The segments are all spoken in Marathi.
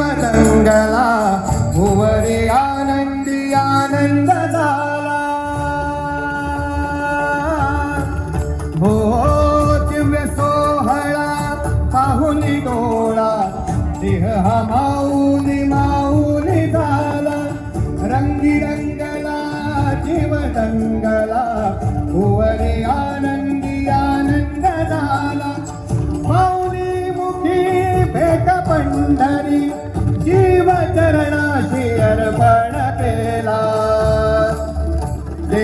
मनंगला भुवरे आनंदी आनंद झाला हो दिव्य सोहळा पाहुनी डोळा देह हा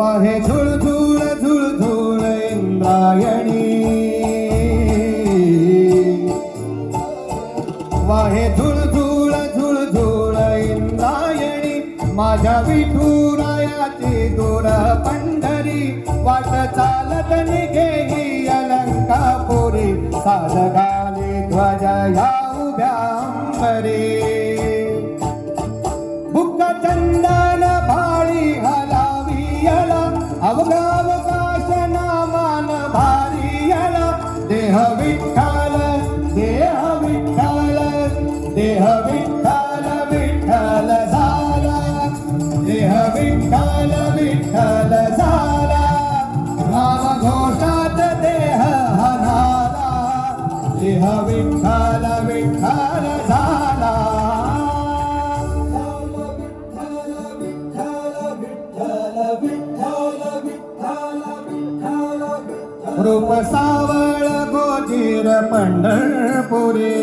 वाहे झुळ झुळ झुळ झुळ इंद्रायणी. वाहे झुळ झुळ झुळ झुळ इंद्रायणी. माझ्या विठुरायाची दूर पंढरी. वाट चालत निघेही अलंकापुरी. साध गाली ध्वज या उभ्या अंबरी. बुक्क अवघावकाश नामान भारियला देह विठ्ठल देह विठ्ठल देह विठ्ठल विठ्ठल झाला. देह विठ्ठल विठ्ठल झाला. नाम घोषात देह हनाला देह विठ्ठल सावळ गोजीर पंढरपुरी.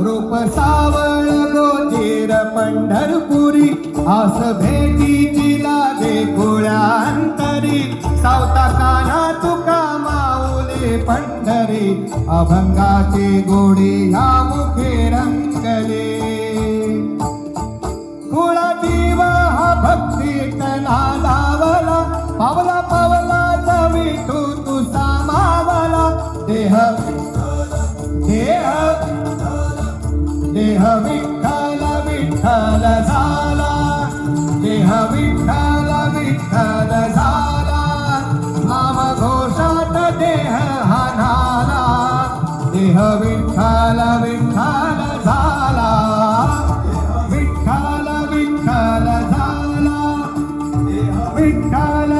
रूप सावळ गोजीर पंढरपुरी. आस भेटीची लागे कुळ्यांतरी सावता काना तुका माऊली पंढरी. अभंगाची गोडी या मुखे रंगले देह देह देह विठ्ठल विठ्ठल झाला. देह विठ्ठल विठ्ठल झाला. नाम घोषात देह हा नाला देह विठ्ठल विठ्ठल झाला. विठ्ठल विठ्ठल झाला. देह विठ्ठल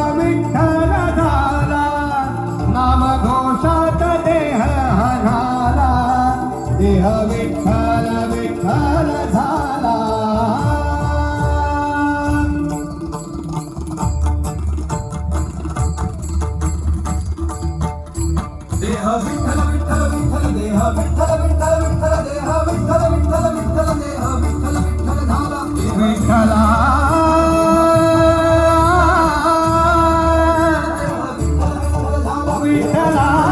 विठ्ठल विठ्ठल झाला देह विठ्ठल विठ्ठल विठ्ठल देह विठ्ठल विठ्ठल विठ्ठल देह विठ्ठल विठ्ठल विठ्ठल देह विठ्ठल विठ्ठल झाला विठ्ठला विठ्ठला विठ्ठला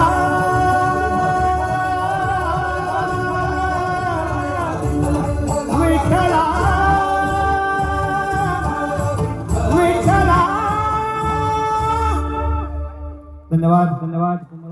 धन्यवाद. धन्यवाद. धन्यवाद